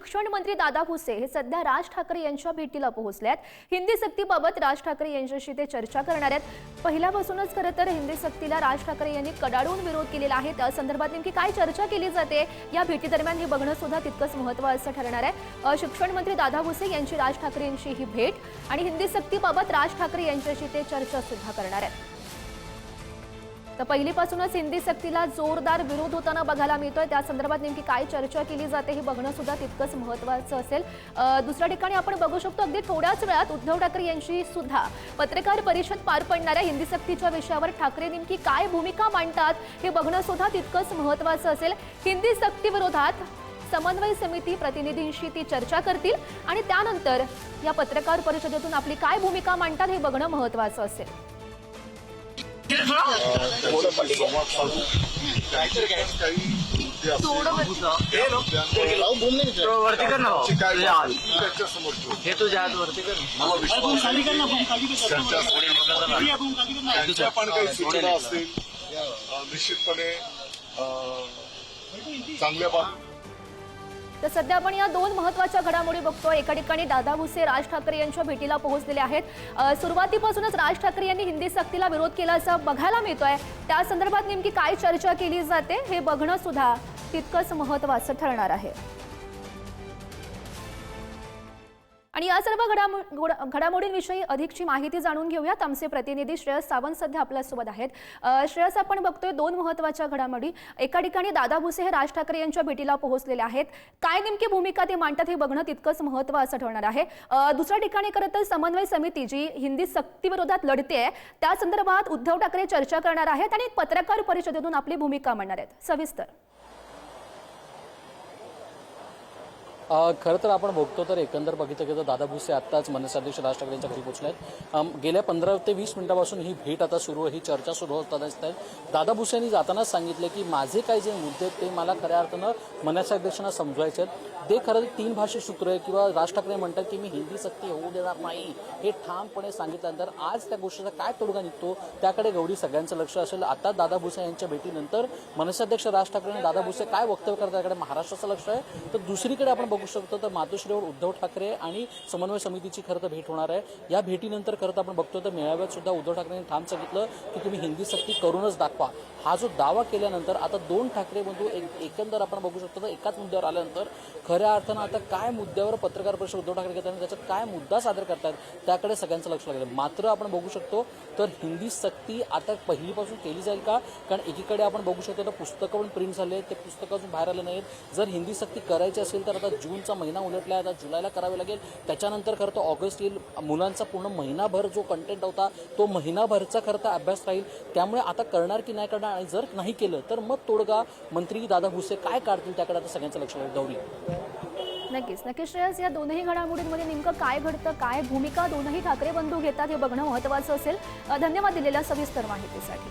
शिक्षण मंत्री दादा भुसे हे सध्या राज ठाकरे यांच्या भेटीला पोहोचले आहेत. हिंदी सक्तीबाबत राज ठाकरे यांच्याशी ते चर्चा करणार आहेत. पहिल्यापासूनच खरं तर हिंदी सक्तीला राज ठाकरे यांनी कडाडून विरोध केलेला आहे. त्या संदर्भात नेमकी काय चर्चा केली जाते या भेटीदरम्यान हे बघणं सुद्धा तितकंच महत्वाचं ठरणार आहे. शिक्षण मंत्री दादा भुसे यांची राज ठाकरे यांची ही भेट आणि हिंदी सक्तीबाबत राज ठाकरे यांच्याशी ते चर्चा सुद्धा करणार आहेत. तर पहिलीपासूनच हिंदी सक्तीला जोरदार विरोध होताना बघायला मिळतोय. त्या संदर्भात नेमकी काय चर्चा केली जाते हे बघणं सुद्धा तितकंच महत्त्वाचं असेल. दुसऱ्या ठिकाणी आपण बघू शकतो अगदी थोड्याच वेळात उद्धव ठाकरे यांची सुद्धा पत्रकार परिषद पार पडणाऱ्या हिंदी सक्तीच्या विषयावर ठाकरे नेमकी काय भूमिका मांडतात हे बघणं सुद्धा तितकंच महत्त्वाचं असेल. हिंदी सक्तीविरोधात समन्वय समिती प्रतिनिधींशी ती चर्चा करतील आणि त्यानंतर या पत्रकार परिषदेतून आपली काय भूमिका मांडतात हे बघणं महत्त्वाचं असेल. वरती कर ना. हे तुझ्या हात वरती कर. त्यांच्या पण काही सूचना असतील. निश्चितपणे चांगल्या बाब तर सध्या आपण या दोन महत्त्वाच्या घडामोडी बघतोय. एका ठिकाणी दादा भुसे राज ठाकरे यांच्या भेटीला पोहोचलेले आहेत. सुरुवातीपासूनच राज ठाकरे यांनी हिंदी सक्तीला विरोध केला असं बघायला मिळतोय. त्या संदर्भात नेमकी काय चर्चा केली जाते हे बघणं सुद्धा तितकंच महत्वाचं ठरणार आहे. आणि या सर्व घडामो घडामोडींविषयी अधिकची माहिती जाणून घेऊयात आमचे प्रतिनिधी श्रेयस सावंत सध्या आपल्यासोबत आहेत. श्रेयस आपण बघतोय दोन महत्त्वाच्या घडामोडी. एका ठिकाणी दादा भुसे हे राज ठाकरे यांच्या भेटीला पोहोचलेले आहेत. काय नेमकी भूमिका ते मांडतात हे बघणं तितकंच महत्त्वाचं ठरणार आहे. दुसऱ्या ठिकाणी खरं तर समन्वय समिती जी हिंदी सक्तीविरोधात लढते त्या संदर्भात उद्धव ठाकरे चर्चा करणार आहेत आणि पत्रकार परिषदेतून आपली भूमिका मांडणार आहेत. सविस्तर. खरं तर आपण बघतो तर एकंदर बघितलं गेलं दादा भुसे आत्ताच मनसाध्यक्ष राज ठाकरे यांच्या घरी पोहोचले आहेत गेल्या पंधरा ते वीस मिनिटापासून ही भेट आता सुरू आहे ही चर्चा सुरू होताना दिसत आहे दादा भुसे यांनी जातानाच सांगितले की माझे काही जे मुद्दे आहेत ते मला खऱ्या अर्थानं मनसाध्यक्षांना समजवायचे आहेत. ते खरं तर तीन भाषिक सूत्र आहे किंवा राज ठाकरे म्हणतात की मी हिंदी सक्ती होऊ देणार नाही हे ठामपणे सांगितल्यानंतर आज त्या गोष्टीचा काय तोडगा निघतो त्याकडे गौरी सगळ्यांचं लक्ष असेल. आता दादा भुसे यांच्या भेटीनंतर मनसाध्यक्ष राज ठाकरे आणि दादा भुसे काय वक्तव्य करतात त्याकडे महाराष्ट्राचं लक्ष आहे. तर दुसरीकडे आपण बघू शकतो तर मातोश्रीवर उद्धव ठाकरे आणि समन्वय समितीची खरं तर भेट होणार आहे. या भेटीनंतर खरं तर आपण बघतो तर मेळाव्यात सुद्धा उद्धव ठाकरेंनी ठाम सांगितलं की तुम्ही हिंदी सक्ती करूनच दाखवा. हा जो दावा केल्यानंतर आता दोन ठाकरे बंधू एक एकंदर आपण बघू शकतो तर एकाच मुद्द्यावर आल्यानंतर खऱ्या अर्थानं आता काय मुद्द्यावर पत्रकार परिषद उद्धव ठाकरे घेतात आणि त्याच्यात काय मुद्दा सादर करतात त्याकडे सगळ्यांचं लक्ष लागलं. मात्र आपण बघू शकतो तर हिंदी सक्ती आता पहिलीपासून केली जाईल का? कारण एकीकडे आपण बघू शकतो तर पुस्तकं पण प्रिंट झाले आहेत, ते पुस्तकं अजून बाहेर आले नाहीत जर हिंदी सक्ती करायची असेल तर आता जूनचा महिना उलटला आहे आता जुलैला करावे लागेल. त्याच्यानंतर खरं तर ऑगस्ट येईल मुलांचा पूर्ण महिनाभर जो कंटेंट होता तो महिनाभरचा खरं तर अभ्यास राहील. त्यामुळे आता करणार की नाही करणार आणि जर नाही केलं तर मग तोडगा मंत्री दादा भुसे काय काढतील त्याकडे आता सगळ्यांचं लक्ष लागेल गौरी. नक्कीच. नक्कीच श्रेयस या दोनही घडामोडींमध्ये नेमकं काय घडतं काय भूमिका दोनही ठाकरे बंधू घेतात हे बघणं महत्त्वाचं असेल. धन्यवाद दिलेल्या सविस्तर माहितीसाठी.